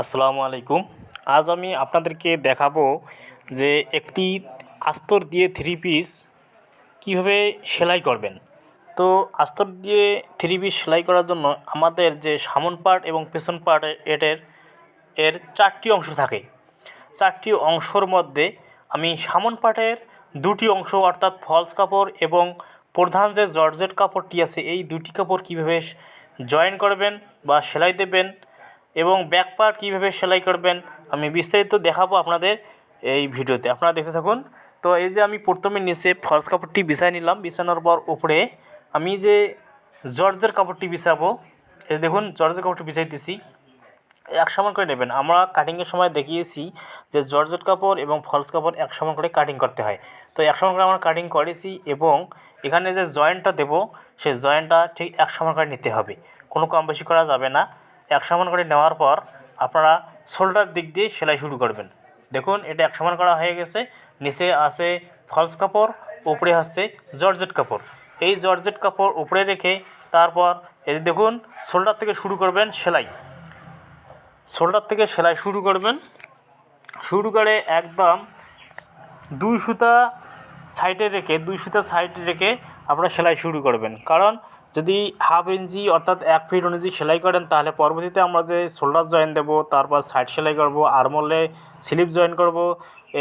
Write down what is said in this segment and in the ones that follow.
আসসালামু আলাইকুম। আজ আমি আপনাদেরকে দেখাবো যে একটি আস্তর দিয়ে থ্রি পিস কীভাবে সেলাই করবেন। তো আস্তর দিয়ে থ্রি পিস সেলাই করার জন্য আমাদের যে সামন পার্ট এবং পেছন পার্ট এটের, এর চারটি অংশ থাকে। চারটি অংশর মধ্যে আমি সামন পার্টের দুটি অংশ, অর্থাৎ ফলস কাপড় এবং প্রধান যে জর্জেট কাপড়টি আছে, এই দুটি কাপড় কীভাবে জয়েন করবেন বা সেলাই দেবেন এবং ব্যাক পার্ট কীভাবে সেলাই করবেন, আমি বিস্তারিত দেখাবো আপনাদের এই ভিডিওতে। আপনারা দেখতে থাকুন। তো এই যে আমি প্রথমে নিচে ফলস কাপড়টি বিছাই নিলাম। বিছানোর পর উপরে আমি যে জর্জের কাপড়টি বিছাবো, এই দেখুন, জর্জের কাপড়টি বিছাইতেছি। এক সমান করে নেবেন। আমরা কাটিংয়ের সময় দেখিয়েছি যে জর্জেট কাপড় এবং ফলস কাপড় এক সমান করে কাটিং করতে হয়। তো এক সমান করে আমরা কাটিং করেছি এবং এখানে যে জয়েন্টটা দেবো সেই জয়েন্টটা ঠিক এক সমান করে নিতে হবে। কোনো কম বেশি করা যাবে না। এক সমান করে নেওয়ার পর আপনারা শোল্ডার দিক দিয়ে সেলাই শুরু করবেন। দেখুন, এটা এক সমান করা হয়ে গেছে। নিচে আছে ফলস কাপড়, উপরে হচ্ছে জর্জেট কাপড়। এই জর্জেট কাপড় উপরে রেখে তারপর এই দেখুন, শোল্ডার থেকে শুরু করবেন সেলাই। শোল্ডার থেকে সেলাই শুরু করবেন। শুরু করে একদম দুই সুতা সাইডে রেখে, দুই সুতা সাইডে রেখে আপনারা সেলাই শুরু করবেন। কারণ যদি হাফ ইঞ্চি অর্থাৎ এক ফিট অনুযায়ী সেলাই করেন, তাহলে পরবর্তীতে আমরা যে শোল্ডার জয়েন দেবো, তারপর সাইড সেলাই করব আর্মলে স্লিপ জয়েন করব,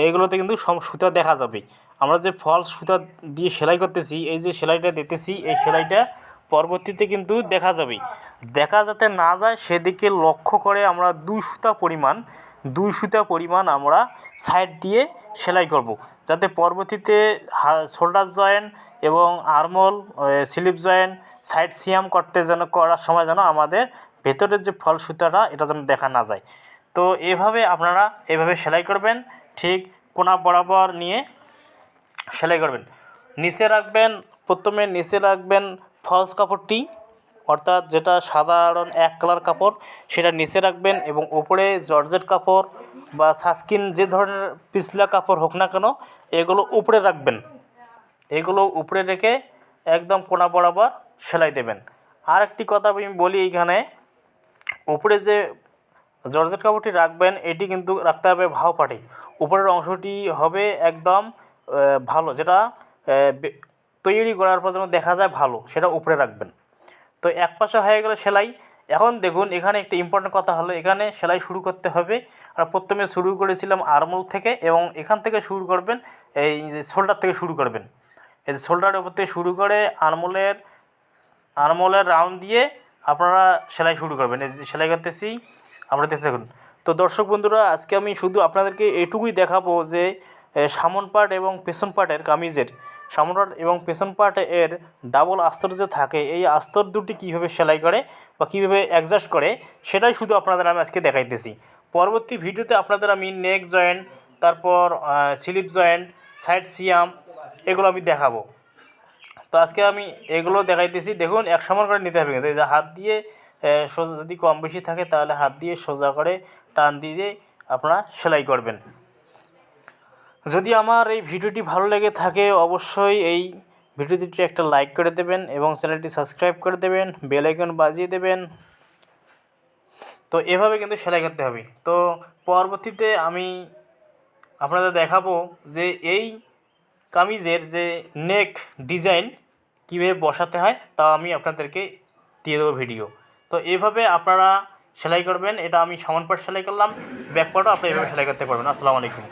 এইগুলোতে কিন্তু সব সুতা দেখা যাবে। আমরা যে ফলস সুতা দিয়ে সেলাই করতেছি, এই যে সেলাইটা দিতেছি, এই সেলাইটা পরবর্তীতে কিন্তু দেখা যাবে দেখা যাতে না যায়, সেদিকে লক্ষ্য করে আমরা দুই সুতা পরিমাণ, দুই সুতা পরিমাণ আমরা সাইড দিয়ে সেলাই করব। যাতে পরবর্তীতে শোল্ডার জয়েন এবং আরমোল স্লিপ জয়েন সাইড সিয়াম করতে যেন, করার সময় যেন আমাদের ভেতরের যে ফল সুতাটা, এটা যেন দেখা না যায়। তো এভাবে আপনারা এভাবে সেলাই করবেন, ঠিক কোনা বরাবর নিয়ে সেলাই করবেন। নিচে রাখবেন, প্রথমে নিচে রাখবেন ফলস কাপড়টি। অর্থাৎ যেটা সাধারণ এক কালার কাপড়, সেটা নিচে রাখবেন এবং ওপরে জর্জেট কাপড় বা সাস্কিন যে ধরনের পিছলা কাপড় হোক না কেন, এগুলো উপরে রাখবেন। এগুলো উপরে রেখে একদম কোনা বরাবর সেলাই দেবেন। আর একটি কথা আমি বলি এইখানে, উপরে যে জর্জেট কাপড়টি রাখবেন, এটি কিন্তু রাখতে হবে ভাও পাটি উপরের অংশটি হবে একদম ভালো, যেটা তৈরি করার পর যেন দেখা যায় ভালো, সেটা উপরে রাখবেন। তো এক পাশে হয়ে গেলে সেলাই। এখন দেখুন, এখানে একটা ইম্পর্টেন্ট কথা হলো, এখানে সেলাই শুরু করতে হবে। আর প্রথমে শুরু করেছিলাম আরমোল থেকে এবং এখান থেকে শুরু করবেন, এই শোল্ডার থেকে শুরু করবেন। এই যে শোল্ডারের উপর থেকে শুরু করে আরমোলের আরমোলের রাউন্ড দিয়ে আপনারা সেলাই শুরু করবেন। এই সেলাই করতেছি আপনারা দেখতে থাকুন। তো দর্শক বন্ধুরা, আজকে আমি শুধু আপনাদেরকে এটুকুই দেখাবো যে সামন পার্ট এবং পেছন পার্টের কামিজের, সামন পার্ট এবং পেছন পার্ট এর ডাবল আস্তর যে থাকে, এই আস্তর দুটি কীভাবে সেলাই করে বা কীভাবে অ্যাডজাস্ট করে, সেটাই শুধু আপনাদের আমি আজকে দেখাইতেছি। পরবর্তী ভিডিওতে আপনাদের আমি নেক জয়েন্ট তারপর স্লিপ জয়েন্ট সাইড সিয়াম এগুলো আমি দেখাবো। তো আজকে আমি এগুলো দেখাইতেছি। দেখুন, এক সমান করে নিতে হবে কিন্তু যে হাত দিয়ে সোজা যদি কম বেশি থাকে, তাহলে হাত দিয়ে সোজা করে টান দিয়ে আপনারা সেলাই করবেন। যদি আমার এই ভিডিওটি ভালো লেগে থাকে, অবশ্যই এই ভিডিওটি একটা লাইক করে দেবেন এবং চ্যানেলটি সাবস্ক্রাইব করে দেবেন বেল আইকন বাজিয়ে দেবেন। তো এভাবে কিন্তু সেলাই করতে হবে। তো পরবর্তীতে আমি আপনাদের দেখাবো যে এই কামিজের যে নেক ডিজাইন কীভাবে বসাতে হয়, তা আমি আপনাদেরকে দিয়ে দেবো ভিডিও তো এভাবে আপনারা সেলাই করবেন, এটা আমি সামান পাট সেলাই করলাম ব্যাক পাটও আপনি এভাবে সেলাই করতে পারবেন। আসসালামু আলাইকুম।